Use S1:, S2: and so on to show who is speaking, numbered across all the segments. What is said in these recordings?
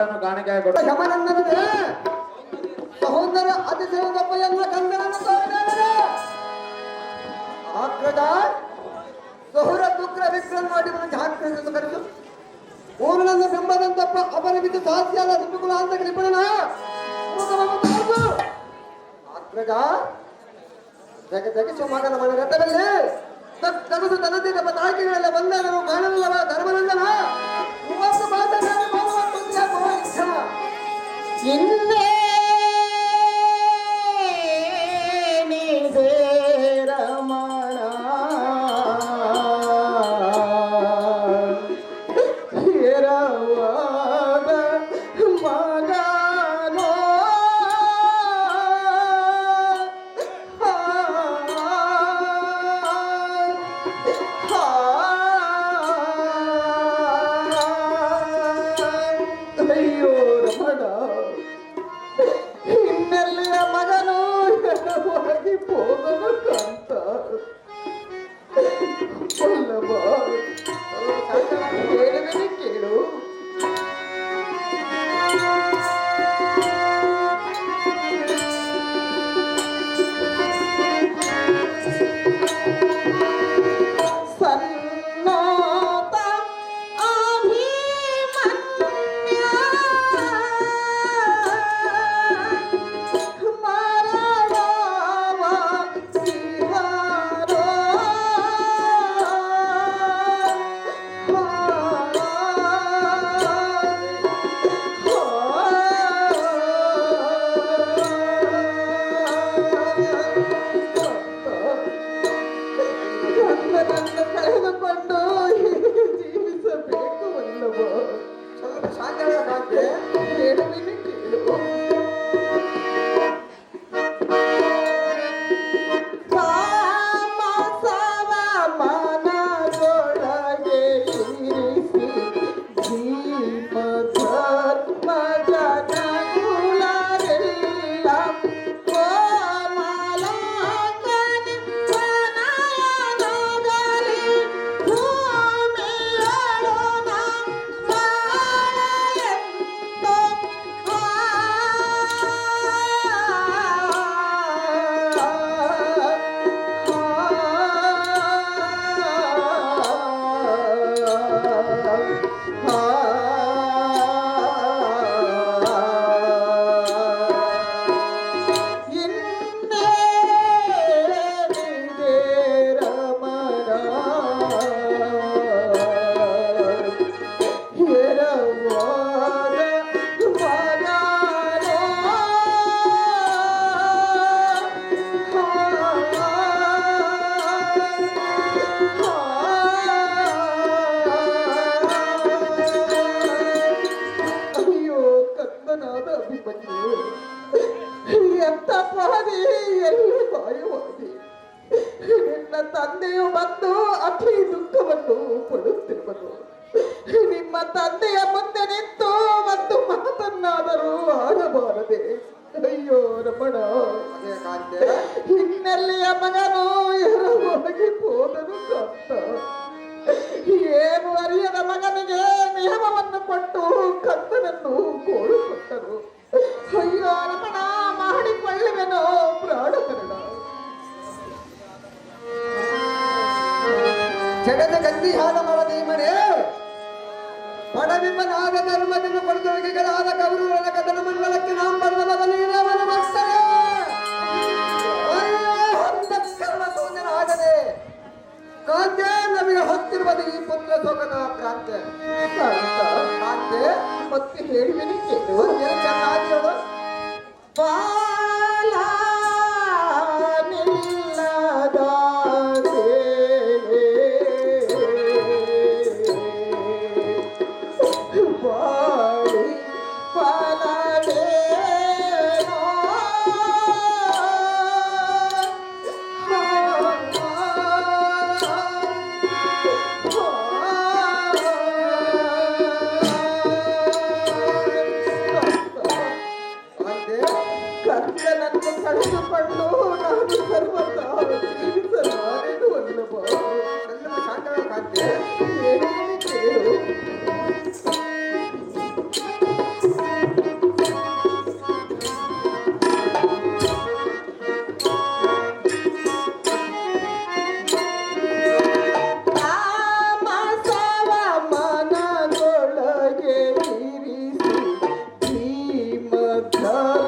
S1: ಯಮನಂದನನೇ ಸಹೋದರ ಅತಿಶಯದಪ್ಪ ಎನ್ನ ಕಂದನನ್ನು ತೋರಿದರೆ ಆಗ್ರದ ಸಹುರ ದುಗ್ರ ವಿಕ್ರಮ ಮಾಡಿ ಬಂದು ಹಾಕ್ಕೊಂಡು ಕರೆದು ಊರಿನಂದ ಬೆಂಬದಂತಪ್ಪ ಅಪರಿಮಿತ ಸಾಧ್ಯಾದ ಸುಟ್ಟುಗಳ ಅಂತ ಕೃಪಣನ ಆಗ್ರದ ಜಗ ಜಗಿಸುವ ಮಗನ ಮನ ರಥದಲ್ಲಿ ತಗಸು ತನದಿನ ತಾಕಿಗಳೆಲ್ಲ ಬಂದನು ಕಾಣಲ್ಲವ ಧರ್ಮನಂದನ
S2: என்ன ಹೋಗಲು ಕಂತ ರಮಣ
S1: ಅದೇ ಕಾಂತೆ
S2: ಹಿನ್ನೆಲೆಯ ಮಗನು? ಎರವಾಗಿ ಹೋದನು ಏನು ಅರಿಯದ ಮಗನಿಗೆ ನಿಯಮವನ್ನು ಕೊಟ್ಟು ಕತ್ತನನ್ನು ಕೋಡು ಕೊಟ್ಟರು. ಅಯ್ಯೋ, ರಮಣ ಪ್ರಾಣ ಪ್ರಾಣಕರಣ
S1: ಜಗದ ಗಂದಿಹಾದ ಮಾಡದೆ ಮನೆ ಪಡವಿಂಬನಾದ ಧರ್ಮದಿಂದ ಕೊಡುತ್ತೊಳಗೆಗಳಾದ ಕೌರವರ ಕದನ ಮಂಡಲಕ್ಕೆ ಬರೆದ ಬದಲಿನವನ ಮಕ್ಕಳೇ. ಅಂಧಕರಣ ಸೂಚನಾಗದೆ ಕಾಂತೆ ನಮಗೆ ಹೊತ್ತಿರುವುದು ಈ ಪುತ್ರ ಸೋಗದ ಕ್ರಾಂತಿ ಕಾಂತೆ
S2: ಮತ್ತೆ ಹೇಳುವೆನೆ ಕೇಳು
S1: ಒಂದೇ ಚೆನ್ನಾಗಿ ಹೇಳು. ಕಾಂತೆ love.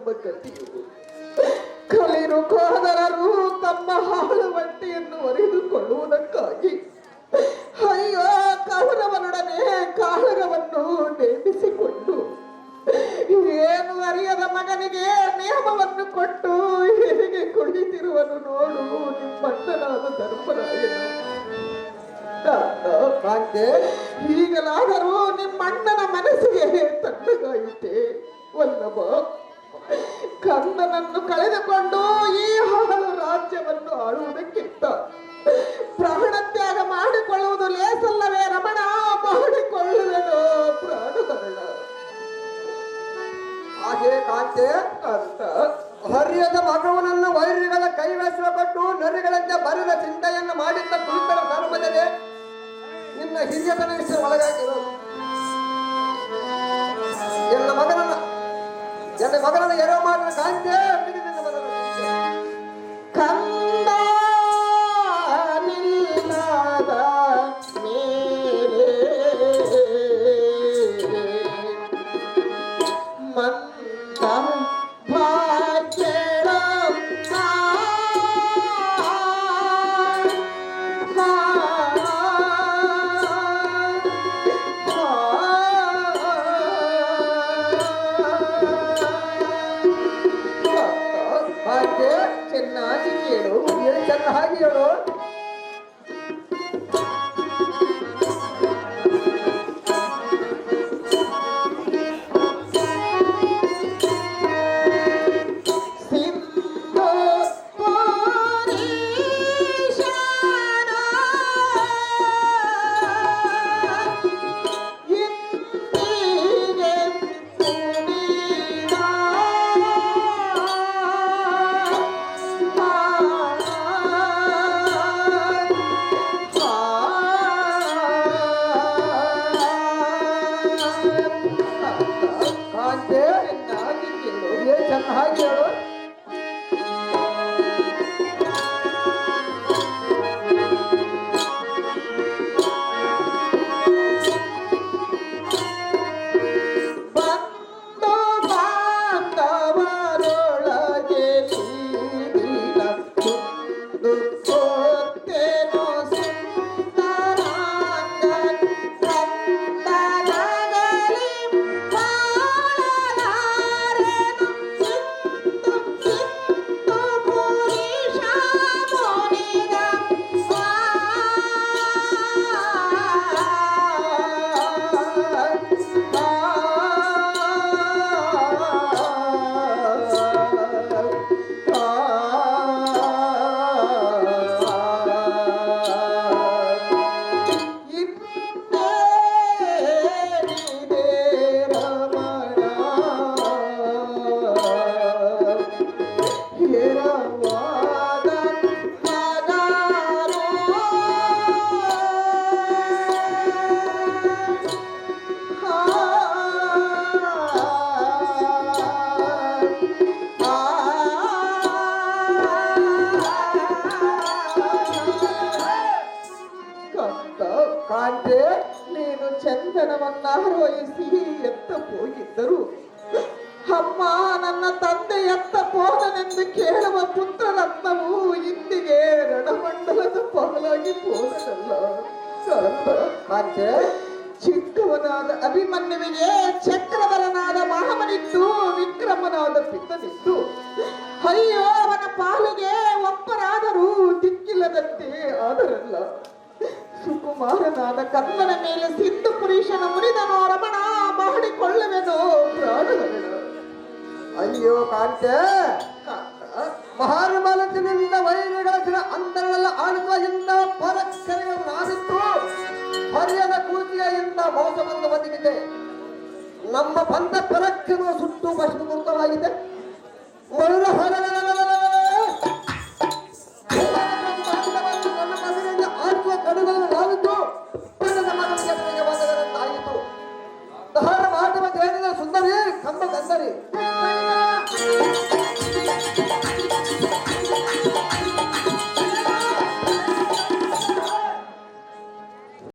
S1: ನಮ್ಮ ಗತಿಯು ಕಲಿರು ಕೋದರರು ತಮ್ಮ ಹಾಳು ಬಟ್ಟೆಯನ್ನು ಒರೆದುಕೊಳ್ಳುವುದಕ್ಕಾಗಿ. ಅಯ್ಯೋ ಕೌರವನೊಡನೆ ಕಾಳಗವನ್ನು ನೇಮಿಸಿಕೊಂಡು, ಏನು ಅರಿಯದ ಮಗನಿಗೆ ನಿಯಮವನ್ನು ಕೊಟ್ಟು ಹೇಗೆ ಕುಳಿತಿರುವನು ನೋಡು ನಿಮ್ಮಣ್ಣನಾದ ಧರ್ಮರಾಯನು. ಈಗಲಾದರೂ ನಿಮ್ಮಣ್ಣನ ಮನಸ್ಸಿಗೆ ತಣ್ಣಗಾಯಿತೆ. ವಲ್ಲಭ ಕಂದನನ್ನು ಕಳೆದುಕೊಂಡು ಈ ರಾಜ್ಯವನ್ನು ಆಳುವುದಕ್ಕಿಂತ ಪ್ರಾಣತ್ಯಾಗ ಮಾಡಿಕೊಳ್ಳುವುದು ಲೇಸಲ್ಲವೇ ರಮಣ? ಮಾಡಿಕೊಳ್ಳುವೆನು
S2: ಹಾಗೆ ಕಾಂತೆ ಹರಿಯದ ಮಗವನನ್ನು ವೈರಿಗಳ ಕೈವಶ ಕೊಟ್ಟು ನರಿಗಳಂತೆ ಬರದ ಚಿಂತೆಯನ್ನು ಮಾಡಿದ್ದ ಕುರಿತರ ಧರ್ಮದಲ್ಲಿ ನಿನ್ನ ಹಿರಿಯತನ ವಿಷಯ ಎಲ್ಲ ಮಗನನ್ನ ಮಾತ್ರ ಕಾಂತೆ
S1: ಹೋಗಿದ್ದರು ಅಮ್ಮ ನನ್ನ ತಂದೆ ಎತ್ತ ಪೋದನೆಂದು ಕೇಳುವ ಪುತ್ರರತ್ನವು ಇಂದಿಗೆ ರಣಮಂಡಲದ ಪಾಲಾಗಿ ಕಾಂತ, ಚಿಕ್ಕವನಾದ ಅಭಿಮನ್ಯುವಿಗೆ ಚಕ್ರವರನಾದ ಮಹಮನಿತ್ತು ವಿಕ್ರಮನಾದ ಪಿತ್ತನಿತ್ತು ಅಯ್ಯೋ ಅವನ ಪಾಲಿಗೆ ಒಬ್ಬರಾದರೂ ದಿಕ್ಕಿಲ್ಲದಂತೆ ಆದರಲ್ಲ. ಸುಕುಮಾರನಾದ ಕನ್ನಡ ಮೇಲೆ ಸಿದ್ದು ಪುರುಷನ ಮುನಿದನೋ ರಮಣ
S2: ಅಯ್ಯೋ ಕಾಂತೆ ಮಹಾನುಭಾಲತಿನಿಂದ ವೈರಿಗಳ ದಿನ ಅಂತರವೆಲ್ಲ ಆಳುವ ಇಂದ ಪರಕ್ಷರಿಗಳು ನಾವಿತ್ತು ಹರಿಯದ ಕೂತಿಯ ಮೋಸ ಬಂದು ಬದುಕಿದೆ ನಮ್ಮ ಬಂದ ಪರಕ್ಷರ ಸುಟ್ಟು ಭಸ್ಮಕೃತವಾಗಿದೆ ಮರುಳ ಆಡುವ